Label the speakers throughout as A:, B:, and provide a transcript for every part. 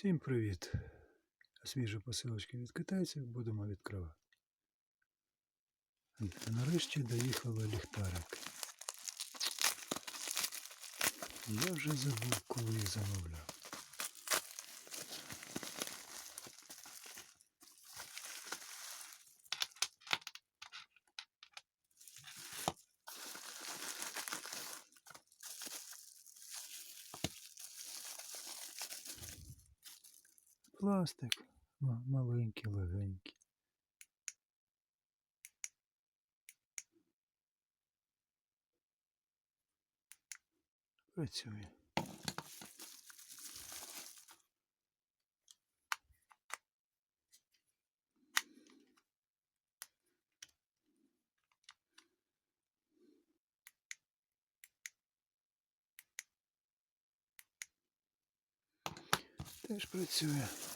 A: Всім привіт! Свіжі посилочки від китайців будемо відкривати. Нарешті доїхали ліхтарик. Я вже забув, коли замовляв. Пластик маленький, легенький. Працює. Теж працює.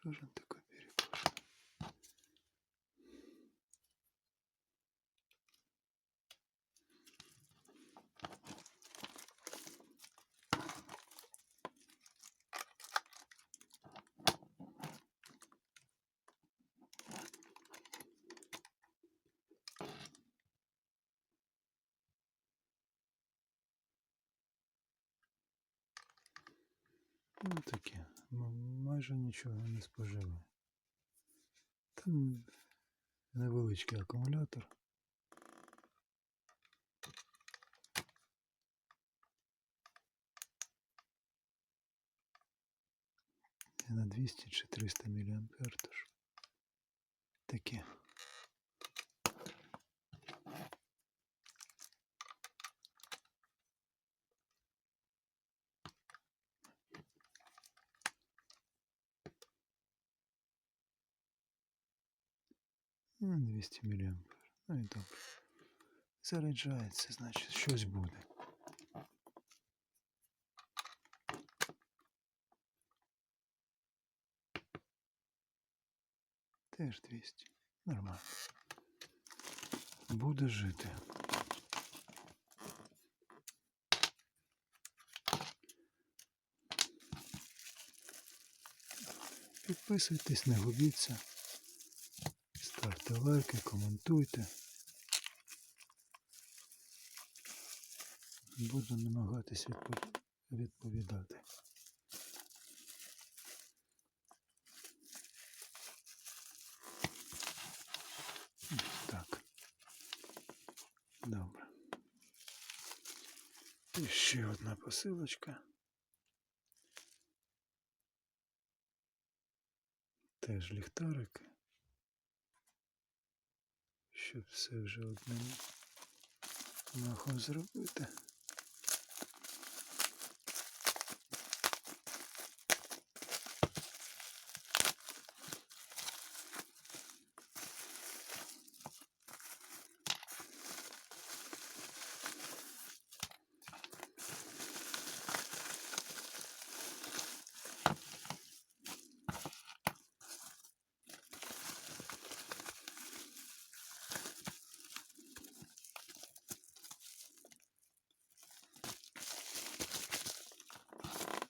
A: Что же он Ну таке, м- майже нічого не споживає. Там невеличкий акумулятор. На 200 чи 300 мА тож. Таке. 200 мА. Ну і добре. Заряджається, значить, щось буде. Теж 200. Нормально. Буде жити. Підписуйтесь, не губіться. Ставте лайки, коментуйте. Буду намагатись відповідати. Так. Добре. І ще одна посилочка. Теж ліхтарик. Щоб все вже одним махом зробити.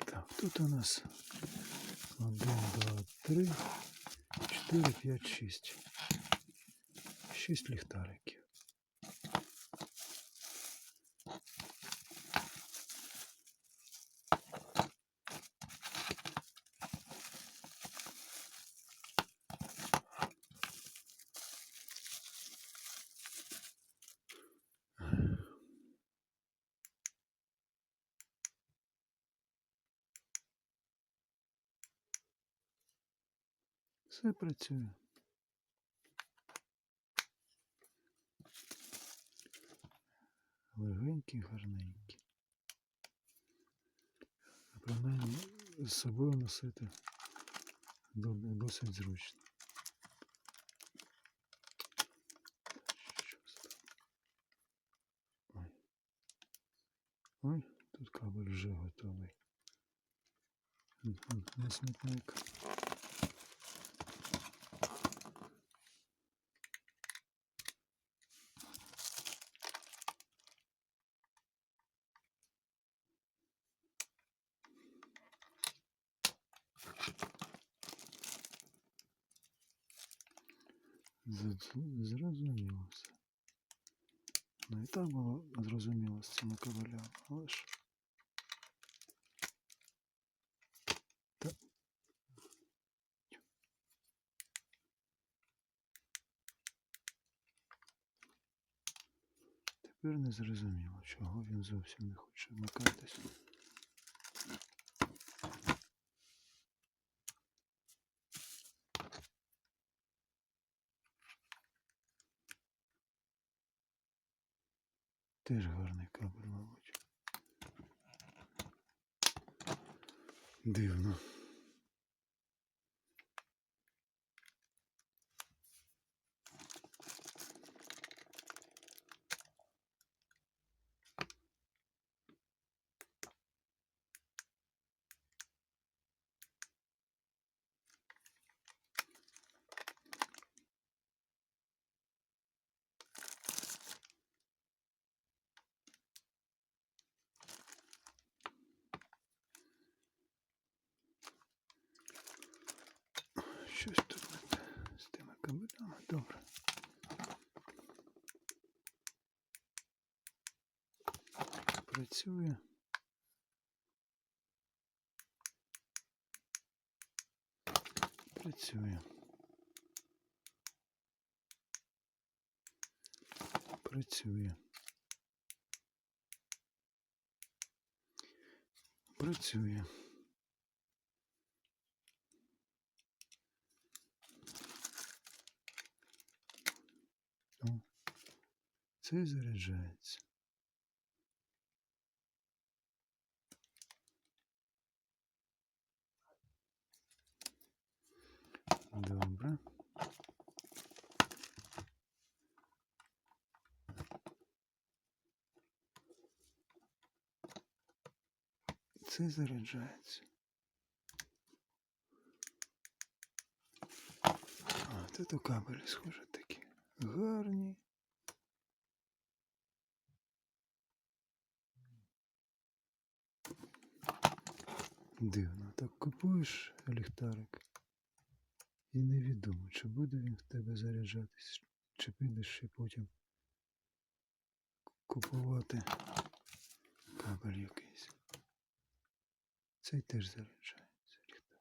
A: Так, тут у нас 1, 2, 3, 4, 5, 6. 6 ліхтариків. Все працює. Легенький, гарненький. А принаймні з собою носити до- досить зручно. Ой. Ой, тут кабель вже готовий. На смітник. Зрозуміло все. Ну і так було зрозуміло з цими кабелями, але ж. Та... Тепер не зрозуміло, чого він зовсім не хоче вмикатись. Теж гарний кабель, мабуть. Дивно. Щось тут не те тими. Добре. Працює. Працює. Працює. Працює. О, це заряджається. Добре. Це заряджається. А, це то кабелі схоже. Гарні. Дивно, так купуєш ліхтарик і невідомо, чи буде він в тебе заряджатись, чи підеш ще потім купувати кабель якийсь. Цей теж заряджається ліхтар.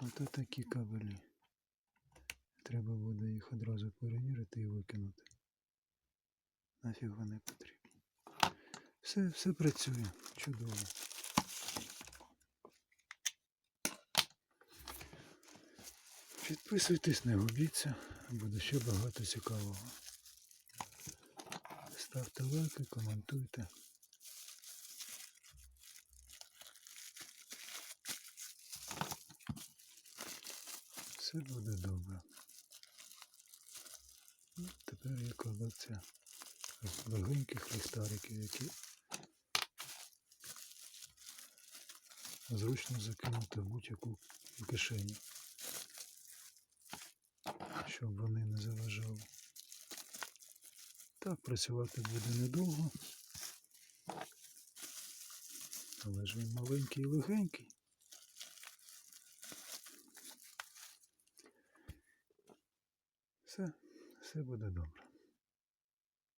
A: Ото такі кабелі. Треба буде їх одразу перевірити і викинути. Нафіг вони потрібні. Все, все працює. Чудово. Підписуйтесь, не губіться, буде ще багато цікавого. Ставте лайки, коментуйте. Все буде добре. Тепер є колекція легеньких ліхтариків, які зручно закинути в будь-яку кишеню, щоб вони не заважали. Так, працювати буде недовго, але ж він маленький і легенький. Все, все буде добре.